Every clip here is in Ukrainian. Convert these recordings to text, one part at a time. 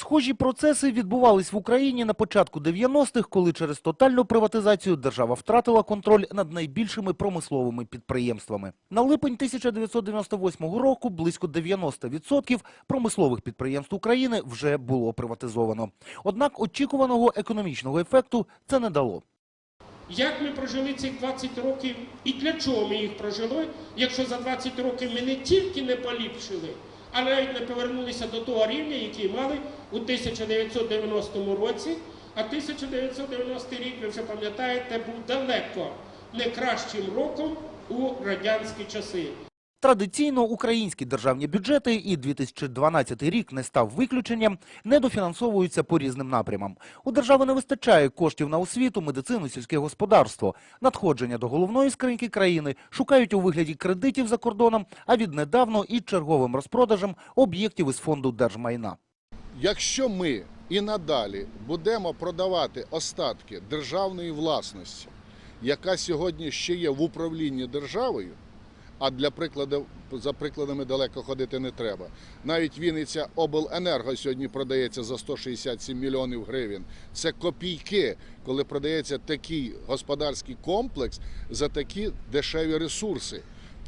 Схожі процеси відбувались в Україні на початку 90-х, коли через тотальну приватизацію держава втратила контроль над найбільшими промисловими підприємствами. На липень 1998 року близько 90% промислових підприємств України вже було приватизовано. Однак очікуваного економічного ефекту це не дало. Як ми прожили цих 20 років і для чого ми їх прожили, якщо за 20 років ми не тільки не поліпшили, а навіть не повернулися до того рівня, який мали у 1990 році. А 1990 рік, ви вже пам'ятаєте, був далеко не кращим роком у радянські часи. Традиційно українські державні бюджети, і 2012 рік не став виключенням, недофінансовуються по різним напрямам. У держави не вистачає коштів на освіту, медицину, сільське господарство. Надходження до головної скриньки країни шукають у вигляді кредитів за кордоном, а віднедавно і черговим розпродажем об'єктів із фонду держмайна. Якщо ми і надалі будемо продавати остатки державної власності, яка сьогодні ще є в управлінні державою, а для прикладу, за прикладами далеко ходити не треба. Навіть Вінниця Обленерго сьогодні продається за 167 мільйонів гривень. Це копійки, коли продається такий господарський комплекс за такі дешеві ресурси.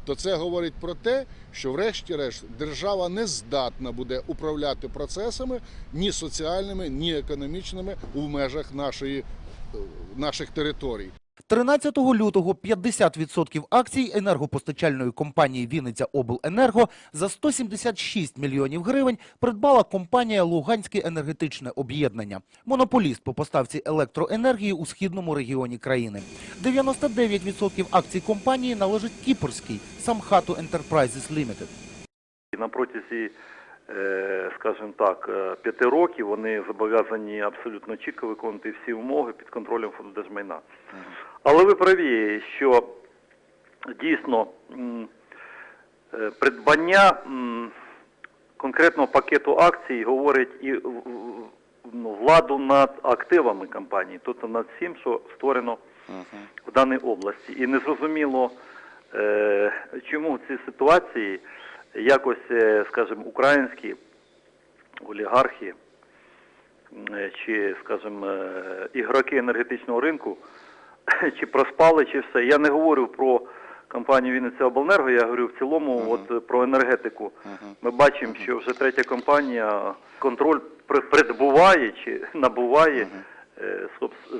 То це говорить про те, що врешті-решт держава не здатна буде управляти процесами ні соціальними, ні економічними у межах нашої, е, наших територій. 13 лютого 50% акцій енергопостачальної компанії Вінниця Обленерго за 176 мільйонів гривень придбала компанія Луганське енергетичне об'єднання, монополіст по поставці електроенергії у східному регіоні країни. 99% акцій компанії належить кіпрській Самхату Enterprises Limited. На протязі, скажімо так, е, п'яти років вони зобов'язані абсолютно чітко виконувати всі умови під контролем фонду держмайна. Але ви праві, що дійсно е, придбання конкретного пакету акцій говорить і ну, владу над активами компанії, тобто над всім, що створено в даній області. І незрозуміло, е, чому в цій ситуації якось, е, скажімо, українські олігархи е, чи, скажімо, е, ігроки енергетичного ринку чи проспали, чи все. Я не говорю про компанію Вінниця Обленерго, я говорю в цілому от, е, про енергетику. Ми бачимо, що вже третя компанія контроль при- придбуває чи набуває,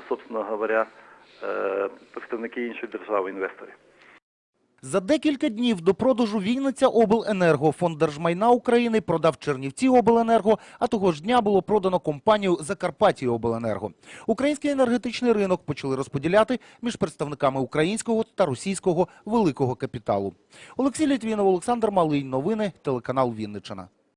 собственно говоря, представники іншої держави, інвестори. За декілька днів до продажу Вінниця Обленерго фонд держмайна України продав Чернівці Обленерго, а того ж дня було продано компанію Закарпаття Обленерго. Український енергетичний ринок почали розподіляти між представниками українського та російського великого капіталу. Олексій Літвінов, Олександр Малий. Новини телеканал Вінниччина.